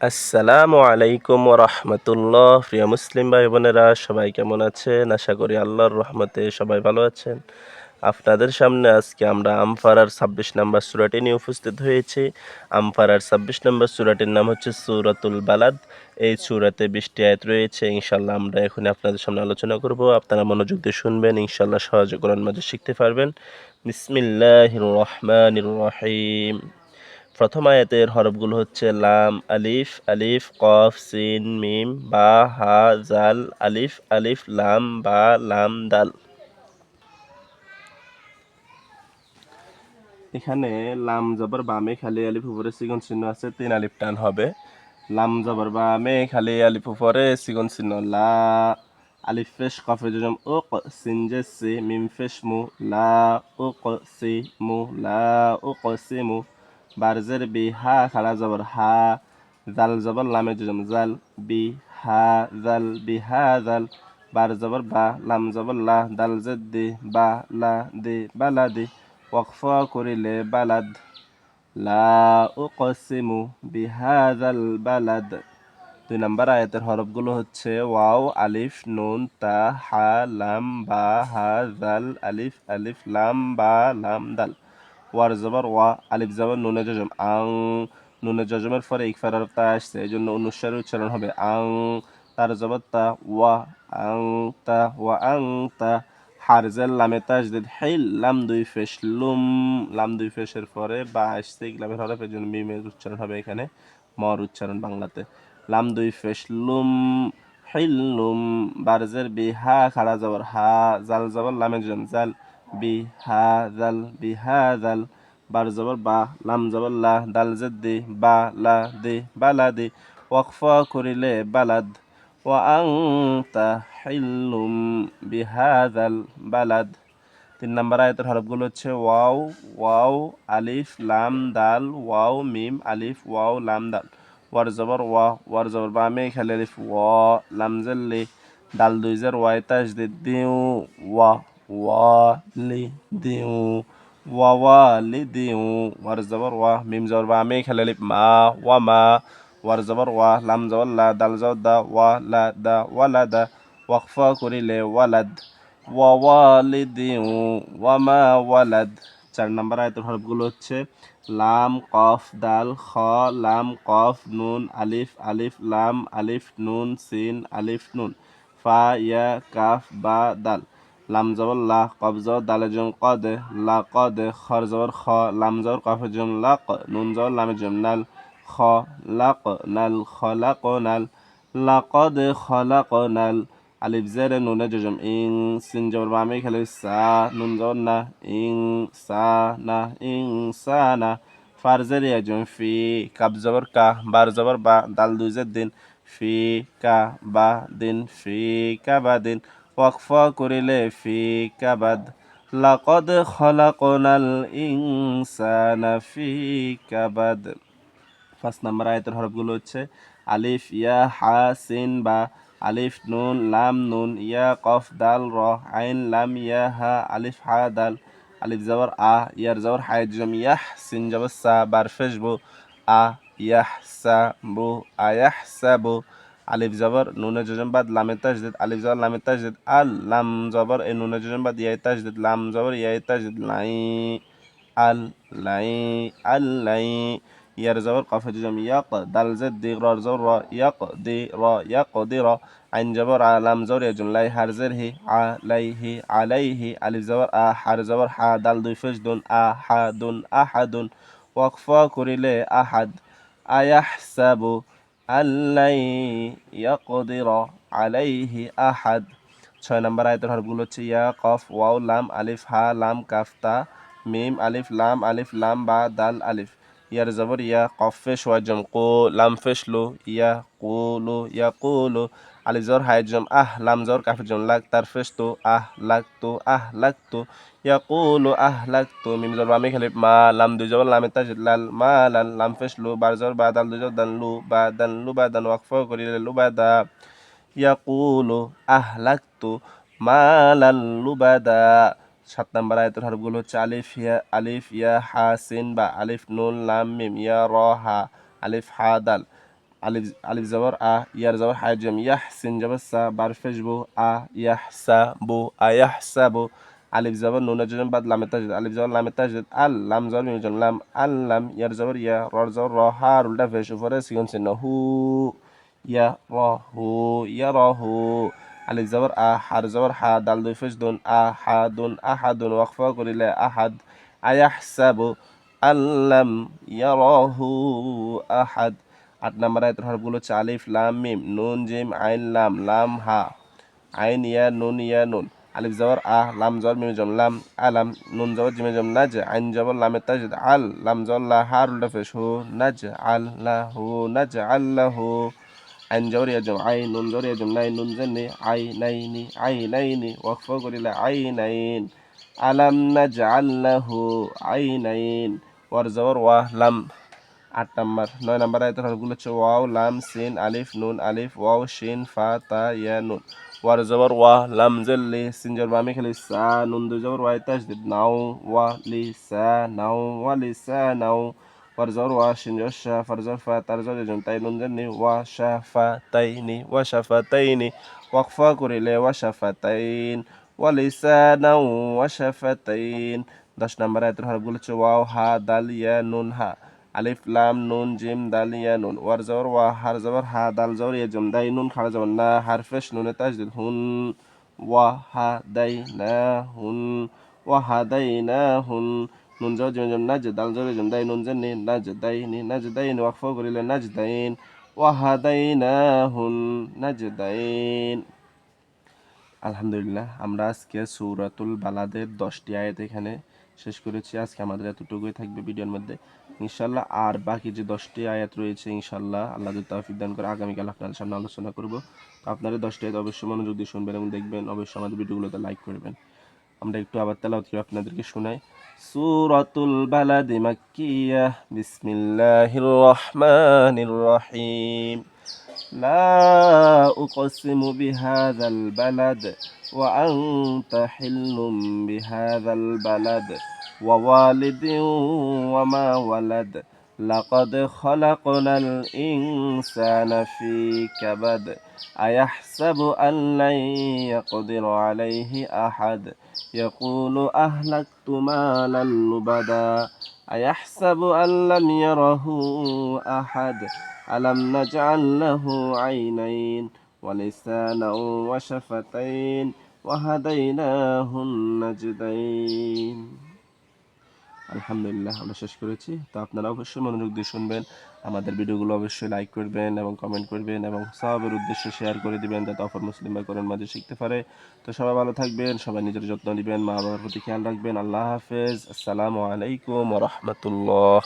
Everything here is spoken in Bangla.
আসসালামু আলাইকুম রহমতুল্লাহ। প্রিয় মুসলিম ভাই বোনেরা, সবাই কেমন আছেন? আশা করি আল্লাহর রহমতে সবাই ভালো আছেন। আপনাদের সামনে আজকে আমরা আমফারার ছাব্বিশ নম্বর সুরাটি নিয়ে উপস্থিত হয়েছি। আমফারার ছাব্বিশ নম্বর সুরাটির নাম হচ্ছে সুরাতুল বালাদ। এই সুরাতে বৃষ্টি আয়াত রয়েছে ইনশাল্লাহ আমরা এখন আপনাদের সামনে আলোচনা করব। আপনারা মনোযোগ দিয়ে শুনবেন ইনশাল্লাহ সহজে কোরআন মাঝে শিখতে পারবেন। বিসমিল্লাহ রহমান রহিম। প্রথম আয়াতের হরফগুলো হচ্ছে লাম, আলিফ আলিফ, কফ, সিন, মিম, বা, হা, জাল, আলিফ আলিফ, লাম, বা, লাম, দাল। এখানে লাম জবর বামে খালি আলিফ উপরে সিগন চিহ্ন আছে, তিন আলিফ টান হবে। লাম জবর বামে খালি আলিফ উপরে সিগন চিহ্ন। লা, আলিফ ফেশ কফে জম ও সিন যে সি, মিম ফেশ মু, লা, ও সি, মু, লা, ও সি, মু বারজের বি হা খাড়া জবর হা, জাল জবর লামে জম জাল, বি হা, জাল, বি হা, জাল, বার জবর বা, লাম জবর লা, দাল জেদ দি, বা, লা, দি বালা দি, ওয়াকফ করিলে বালাদ, লা উকসিমু বিহাজাল বালাদ। দুই নম্বর আয়াতের হরফগুলো হচ্ছে ওয়াও, আলিফ, নুন, তা, হা, লাম, বা, হা, জাল, আলিফ আলিফ, লাম, বা, লাম, দাল। ওয়ার জবর, ওয়া আলিফ জবর, নুনে জজম, আং, নুনে জজমের পরে ইকফার তা আসছে এই জন্য অনুসারে উচ্চারণ হবে আং, তার জবর তা, ওয়া, আং, তা, ওয়া, আং, তা হারজেল লামে তাজদিদ হেই লাম দুই ফেস, লুম, লাম দুই ফেসের পরে বা আসছে ইকলামের হরফ এই জন্য মিমের উচ্চারণ হবে এখানে, মর উচ্চারণ বাংলাতে। লাম দুই ফেস, লুম হিল্লুম বারজের বি, হা, খাড়া জবর, হা, জাল জবর, লামে জম জাল বি হা জাল বি হা জাল বার জবর বা লাম জবর লা দাল জেদ্দি বা লা দি বালা দি ওয়াকফা করিলে বালাদ ওয়াংতা হিল্লুম বিহাদাল বালাদ তিন নম্বর আয়তের হরফগুলো হচ্ছে ওয়াও ওয়াও, আলিফ, লাম, দাল, ওয়াও, মিম, আলিফ, ওয়াও, লাম, দাল। ওয়ার জবর ওয়া, ওয়ার জবর বামে খেলে আলিফ ওয়া লাম জল্লি দাল দুই জের ওয়াই দি দিউ, ওয়া। ওয়া লি দিউ ওয়া ওয়া লি ওয়া বামে খেলে মা ওয়া মা ওয়ার জবর ওয়া লাম জবর লা দাল দা ওয়া লা দা ওয়ালা দা ওয়াকফা করিলে ওয়ালাদ ওয়া ওয়ালিদি ওয়ামা ওয়ালাদ চার নম্বর আয়তের হরফগুলো হচ্ছে লাম কফ দাল খ লাম কফ নুন আলিফ আলিফ লাম আলিফ নুন সিন আলিফ নুন ফা ইয়া কাফ বা দাল লাম জবর লা, কফ জবর দালে জম কদে, লা কদে, খর জবর খ, লাম জবর কফে জম লাক নুন জবর লামে জম নাল খলাক নাল খলাক নাল লাকদ খলাক নাল, আলিফ জের নুনে জজম ইং, সিন জবর বামে খেলে সা, নুন জবর না, ইং, সা না, ইং, সা না ফারজের ইয়াজম ফি কাব জবর কা, বার জবর বা, দাল দুই জের দিন, ফি কা বা দিন, ফি কা বা দিন ওয়াকফা করিলে ফি কাবাদ লাকদ খলাকনাল ইনসানা ফি কাবাদ পাঁচ নাম্বার আয়তের হরফগুলো হচ্ছে আলিফ, ইয়া, হা, সিন, বা। আলিফ, নুন, লাম, নুন, ইয়া, কফ, দাল, র, আইন, লাম, ইয়া, হা, আলিফ, হা, দাল। আলিফ জবর আ, ইয়ার জবর হায় জম ইয়াহ, সিন জবর সা, বার ফেসবু, আ, ইয়াহ, সা, বু আয়াহ সা, বু। আলিফ জবর, নুনে জজমবাদ লামে তাজদিদ, আলিফ জবর লামে তাজদিদ, আল লাম জবর এ নুনে জজমবাদ ইয়াই তাজদিদ, লাম জবর, ইয়াই তাজদিদ, লাই, আল লাই আল লাই, ইয়ার জবর, কফে জম ইয়াক দাল জেদ, দি রর জবর র ইয়াক দি র, ইয়াক দি র, আইন জবর আলাম জবর ইয়াজুন লাই, হার জের হি, আ লাই হি আলাইহি আলিফ জবর, আ হার জবর, হা দাল দুই ফেস দুন, আ হা দুন আহাদুন ওয়াকফা করিলে আহাদ, আয়াহসাবু আল্লাই ইয়াকদির আলাইহি আহাদ। ছয় নম্বর আয়তের হরফগুলো হচ্ছে ইয়া, কফ, ওয়াও, লাম, আলিফ, হা, লাম কাফতা মিম, আলিফ, লাম আলিফ, লাম, বা, দাল, আলিফ। ইয়ার জবর ইয়া কফেশ ওয়াজম কো, লাম ফেশলো ইয়া কোলো ইয়া কুলু আলি জর হাই জম আহ, লাম জর কাফের জম, লাগ তার ফেশ তো, আহ, লাগ তো, আহ, লাগ তো ইয়া কুলু আহ, লাগ তো, মিম জর বামে খালি মা, লাম দুই জবর লামে তাজ লাল, মা, লাল, লাম ফেশলো বার জর বা দাল দুই জর দান লু, বা দান লু, বা দান ওয়াকফ করি, লু বা দা। ইয়া কুলু আহ, লাগ তো, মা, লাল, লু, বা দা। সাত নাম্বার আয়তের হরফগুলো হচ্ছে আলিফ, ইয়া আলিফ, ইয়া, হা, সিন, বা আলিফ, নুন, লাম, মিম, ইয়া, র, হা, আলিফ, হা, দাল। আলিফ আলিফ জবর আ ইয়ার জবর হায় জম ইয়াহ সিন জবর সা বার ফেসবু আ ইয়াহ সা বু আয়াহ সা বু আলিফ জবর নুন জম বাদ লামে তাজদিদ আলিফ জবর লামে তাজদিদ আল লাম জবর মিম জম লাম আল লাম ইয়ার জবর ইয়া রর জবর র হা উল্টা ফেস উপরে সিগুন চিহ্ন হু ইয়া র হু ইয়া র হু আলিফ জবর আ হার জবর হা দাল দুই ফেস দুন আ হা আট নম্বর আয়াতের হরফগুলো হচ্ছে আলিফ, লাম, মিম, নুন, জিম, আইন, লাম লাম, হা, আইন, ইয়া, নুন ইয়া, নুন, আলিফ, জবর, আ, লাম, জবর, মিম জম লাম আলাম নুন, জবর, জিমে জম নাজ আইন, জবর, লামে তাজিদ আল, লাম, জবর, লা উল্টা ফেস হু নাজ, আল, লা, হু, নাজ আল্লাহু আইন, জবর, ইয়া জম আই নুন, জবর, ইয়া জম নাই, নুন, জেনে আই নাইনি আই নাইনি ওয়াকফ করিলে আই নাইন আলাম নাজআল লাহু আইনাইন ওয়ার, জবর, ওয়া, লাম আট নাম্বার। নয় নাম্বার আয়তের হরফগুলো হচ্ছে ওয়াও, লাম, সিন, আলিফ, নুন, আলিফ, ওয়াও, শিন, ফা, তা, ইয়া, নুন। ওয়ার জবর ওয়া, লাম জেল্লি সিন, জবর বামে খালি সা, নুন দুই জবর, ওয়াই তাজদিদ নাও, ওয়া, লি, সা, নাও, ওয়া, লি, সা, নাও। ওয়ার জবর ওয়া, শিন, জবর শা ফার জবর, ফা, তার জবর জম তাই নুন জেননি ওয়া শা ফা তাইনি ওয়া শাফা তাইনি ওয়াকফা করিলে ওয়া শাফা তাইন ওয়ালিসানা ওয়াশাফাতাইন দশ নম্বর আয়াতের হরফগুলো হচ্ছে ওয়াও, হা, দাল, ইয়া, নুন, হা। আলিফ, লাম, নুন, জিম, দাল, ইয়া, নুন। ওয়ার জবর, ওয়া, হার জবর, হা, দাল জবর, ইয়া, জম, দাই, নুন খাড়া জবর। না হারফেশ নুনে, তাজদিদ, হুন, ওয়া, হা, দাই, না, হুন, ওয়া, হা, দাই, না, হুন। নুন জবর, জিম, জম নাজ দাল জবর জম, দাই, নুন, জেন, নি দাই, নি নাজ দাই, নি, ওয়াকফা করিলে নাজ দাইন ওয়া, হা, দাই, না, হুন নাজ দাইন আলহামদুলিল্লাহ, আমরা আজকে সৌরাতুল বালাদের দশটি আয়াত এখানে শেষ করেছি। আজকে আমাদের এতটুকুই থাকবে ভিডিওর মধ্যে। ইনশাল্লাহ আর বাকি যে দশটি আয়াত রয়েছে ইনশাল্লাহ আল্লাহ যদি দান করে আগামীকাল আপনাদের সামনে আলোচনা করব। তো আপনারা দশটি আয়াত অবশ্যই মনোযোগ দিয়ে শুনবেন এবং দেখবেন। অবশ্যই আমাদের ভিডিওগুলোতে লাইক করবেন। আমরা একটু আবার তেলাওয়াত করে আপনাদেরকে শোনাই। সূরাতুল বালাদ মাক্কিয়াহ বিসমিল্লাহির রহমানির রহিম। لا أقسم بهذا البلد وأنت حل بهذا البلد. ووالد وما ولد لقد خلقنا الإنسان في كبد. أيحسب أن لن يقدر عليه أحد؟ يقول أهلكت مالا لبدا. أيحسب أن لم يره أحد؟ ألم نجعل له عينين ولسانا وشفتين وهديناه النجدين. আলহামদুলিল্লাহ, আমরা শেষ করেছি। তো আপনারা অবশ্যই মনোযোগ দিয়ে শুনবেন। আমাদের ভিডিওগুলো অবশ্যই লাইক করবেন এবং কমেন্ট করবেন এবং সবের উদ্দেশ্যে শেয়ার করে দিবেন যাতে অপর মুসলিম বা করেন মাঝে শিখতে পারে। তো সবাই ভালো থাকবেন, সবাই নিজের যত্ন নেবেন মা বাবার প্রতি খেয়াল রাখবেন। আল্লাহ হাফেজ। আসসালামু আলাইকুম রহমতুল্লাহ।